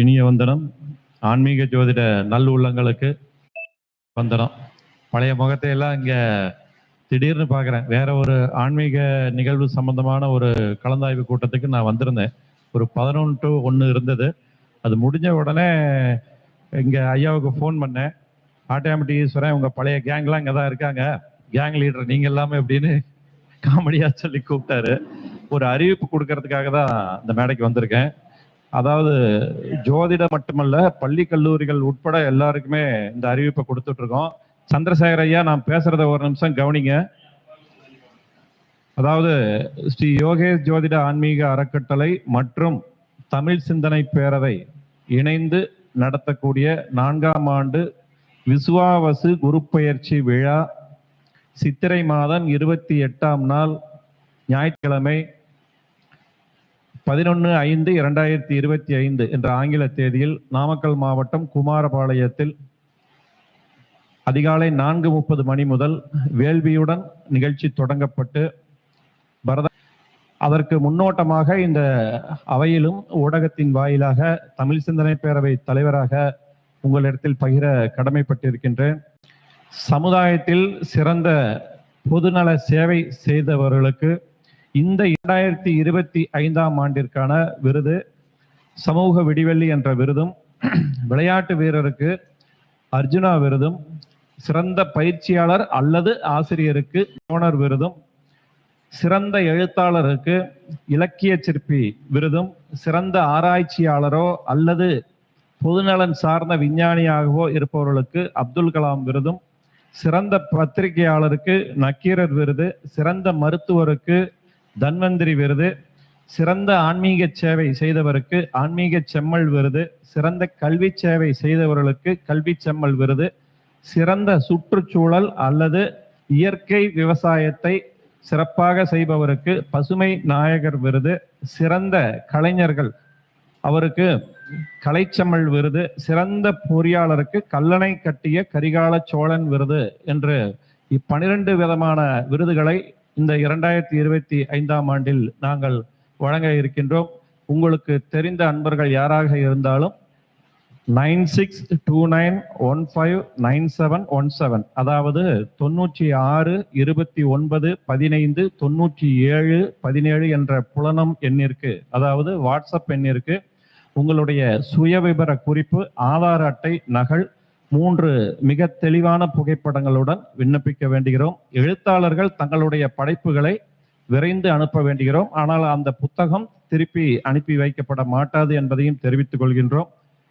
இனிய வந்தனம். ஆன்மீக ஜோதிட நல் உள்ளங்களுக்கு வந்தனம். பழைய முகத்தை எல்லாம் இங்கே திடீர்னு பார்க்குறேன் வேற ஒரு ஆன்மீக நிகழ்வு சம்பந்தமான ஒரு கலந்தாய்வு கூட்டத்துக்கு நான் வந்திருந்தேன். ஒரு பதினொன்று டு ஒன்று இருந்தது. அது முடிஞ்ச உடனே இங்கே ஐயாவுக்கு ஃபோன் பண்ணேன். ஆட்டாமட்டி ஈஸ்வரன் உங்கள் பழைய கேங்லாம் இங்கே தான் இருக்காங்க. கேங் லீடர் நீங்கள் எல்லாமே அப்படின்னு காமெடியாக சொல்லி கூப்பிட்டாரு. ஒரு அறிவிப்பு கொடுக்கறதுக்காக தான் இந்த மேடைக்கு வந்திருக்கேன். அதாவது ஜோதிடம் மட்டுமல்ல பள்ளி கல்லூரிகள் உட்பட எல்லாருக்குமே இந்த அறிவிப்பை கொடுத்துட்டு இருக்கோம். சந்திரசேகர் ஐயா நான் பேசுறத ஒரு நிமிஷம் கவனிங்க. அதாவது ஸ்ரீ யோகேஷ் ஜோதிட ஆன்மீக அறக்கட்டளை மற்றும் தமிழ் சிந்தனை பேரவை இணைந்து நடத்தக்கூடிய நான்காம் ஆண்டு விசுவாவசு குரு பயிற்சி விழா சித்திரை மாதம் இருபத்தி எட்டாம் நாள் ஞாயிற்றுக்கிழமை பதினொன்று ஐந்து இரண்டாயிரத்தி இருபத்தி ஐந்து என்ற ஆங்கில தேதியில் நாமக்கல் மாவட்டம் குமாரபாளையத்தில் அதிகாலை நான்கு முப்பது மணி முதல் வேள்வியுடன் நிகழ்ச்சி தொடங்கப்பட்டு பரத அதற்கு முன்னோட்டமாக இந்த அவையிலும் ஊடகத்தின் வாயிலாக தமிழ் சிந்தனை பேரவை தலைவராக உங்களிடத்தில் பகிர கடமைப்பட்டிருக்கின்றேன். சமுதாயத்தில் சிறந்த பொதுநல சேவை செய்தவர்களுக்கு இந்த இரண்டாயிரத்தி இருபத்தி ஐந்தாம் ஆண்டிற்கான விருது சமூக விடிவெள்ளி என்ற விருதும் விளையாட்டு வீரருக்கு அர்ஜுனா விருதும் சிறந்த பயிற்சியாளர் அல்லது ஆசிரியருக்கு ஓனர் விருதும் சிறந்த எழுத்தாளருக்கு இலக்கிய சிற்பி விருதும் சிறந்த ஆராய்ச்சியாளரோ அல்லது பொதுநலன் சார்ந்த விஞ்ஞானியாகவோ இருப்பவர்களுக்கு அப்துல் கலாம் விருதும் சிறந்த பத்திரிகையாளருக்கு நக்கீரர் விருது சிறந்த மருத்துவருக்கு தன்வந்திரி விருது சிறந்த ஆன்மீக சேவை செய்தவருக்கு ஆன்மீக செம்மல் விருது சிறந்த கல்வி சேவை செய்தவர்களுக்கு கல்வி செம்மல் விருது சிறந்த சுற்றுச்சூழல் அல்லது இயற்கை விவசாயத்தை சிறப்பாக செய்பவருக்கு பசுமை நாயகர் விருது சிறந்த கலைஞர்கள் அவருக்கு கலைச்செம்மல் விருது சிறந்த பொறியாளருக்கு கல்லணை கட்டிய கரிகால சோழன் விருது என்று இப்பனிரெண்டு விதமான விருதுகளை இந்த இரண்டாயிரத்தி இருபத்தி ஐந்தாம் ஆண்டில் நாங்கள் வழங்க இருக்கின்றோம். உங்களுக்கு தெரிந்த அன்பர்கள் யாராக இருந்தாலும் nine six two nine one five nine seven one seven அதாவது தொண்ணூற்றி ஆறு இருபத்தி ஒன்பது பதினைந்து தொண்ணூற்றி ஏழு பதினேழு என்ற புலனம் எண்ணிற்கு அதாவது வாட்ஸ்அப் எண்ணிற்கு உங்களுடைய சுயவிபர குறிப்பு ஆதார் அட்டை நகல் மூன்று மிக தெளிவான புகைப்படங்களுடன் விண்ணப்பிக்க வேண்டுகிறோம். எழுத்தாளர்கள் தங்களுடைய படைப்புகளை விரைந்து அனுப்ப வேண்டுகிறோம். ஆனால் அந்த புத்தகம் திருப்பி அனுப்பி வைக்கப்பட மாட்டாது என்பதையும் தெரிவித்துக் கொள்கின்றோம்.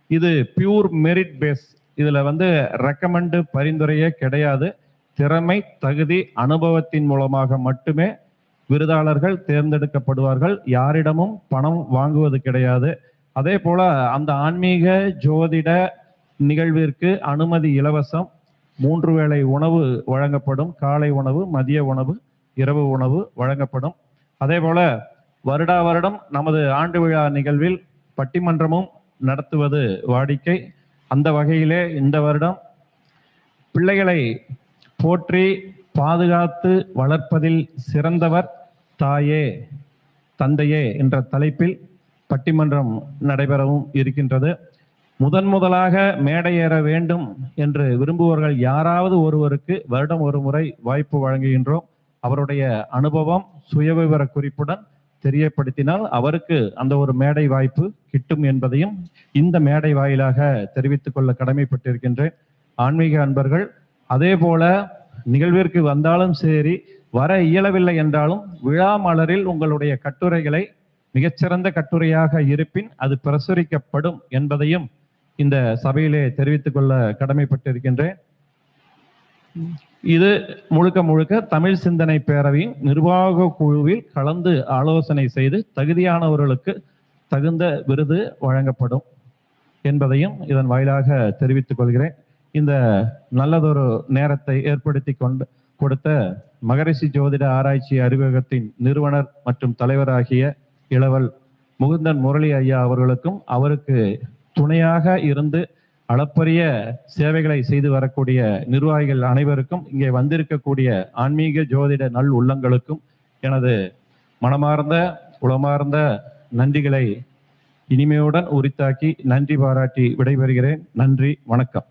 இது பியூர் மெரிட் பேஸ் இதுல வந்து ரெக்கமெண்டு பரிந்துரையே கிடையாது. திறமை தகுதி அனுபவத்தின் மூலமாக மட்டுமே விருதாளர்கள் தேர்ந்தெடுக்கப்படுவார்கள். யாரிடமும் பணம் வாங்குவது கிடையாது. அதே போல அந்த ஆன்மீக ஜோதிட நிகழ்விற்கு அனுமதி இலவசம். மூன்று வேளை உணவு வழங்கப்படும். காலை உணவு மதிய உணவு இரவு உணவு வழங்கப்படும். அதே போல வருடா வருடம் நமது ஆண்டு விழா நிகழ்வில் பட்டிமன்றமும் நடத்துவது வாடிக்கை. அந்த வகையிலே இந்த வருடம் பிள்ளைகளை போற்றி பாதுகாத்து வளர்ப்பதில் சிறந்தவர் தாயே தந்தையே என்ற தலைப்பில் பட்டிமன்றம் நடைபெறவும் இருக்கின்றது. முதன் முதலாக மேடையேற வேண்டும் என்று விரும்புவர்கள் யாராவது ஒருவருக்கு வருடம் ஒரு முறை வாய்ப்பு வழங்குகின்றோம். அவருடைய அனுபவம் சுயவிவர குறிப்புடன் தெரியப்படுத்தினால் அவருக்கு அந்த ஒரு மேடை வாய்ப்பு கிட்டும் என்பதையும் இந்த மேடை வாயிலாக தெரிவித்துக் கொள்ள கடமைப்பட்டிருக்கின்றேன். ஆன்மீக அன்பர்கள் அதே போல நிகழ்விற்கு வந்தாலும் சரி வர இயலவில்லை என்றாலும் விழா மலரில் உங்களுடைய கட்டுரைகளை மிகச்சிறந்த கட்டுரையாக இருப்பின் அது பிரசுரிக்கப்படும் என்பதையும் இந்த சபையிலே தெரிவித்துக் கொள்ள கடமைப்பட்டிருக்கின்றேன். இது முழுக்க முழுக்க தமிழ் சிந்தனை பேரவையின் நிர்வாக குழுவில் கலந்து ஆலோசனை செய்து தகுதியானவர்களுக்கு தகுந்த விருது வழங்கப்படும் என்பதையும் இதன் வாயிலாக தெரிவித்துக் கொள்கிறேன். இந்த நல்லதொரு நேரத்தை ஏற்படுத்தி கொண்டு கொடுத்த மகரிஷி ஜோதிட ஆராய்ச்சி அறிவகத்தின் நிறுவனர் மற்றும் தலைவராகிய இளவல் முகுந்தன் முரளி ஐயா அவர்களுக்கும் அவருக்கு துணையாக இருந்து அளப்பரிய சேவைகளை செய்து வரக்கூடிய நிர்வாகிகள் அனைவருக்கும் இங்கே வந்திருக்கக்கூடிய ஆன்மீக ஜோதிட நல் உள்ளங்களுக்கும் எனது மனமார்ந்த உளமார்ந்த நன்றிகளை இனிமையுடன் உரித்தாக்கி நன்றி பாராட்டி விடைபெறுகிறேன். நன்றி வணக்கம்.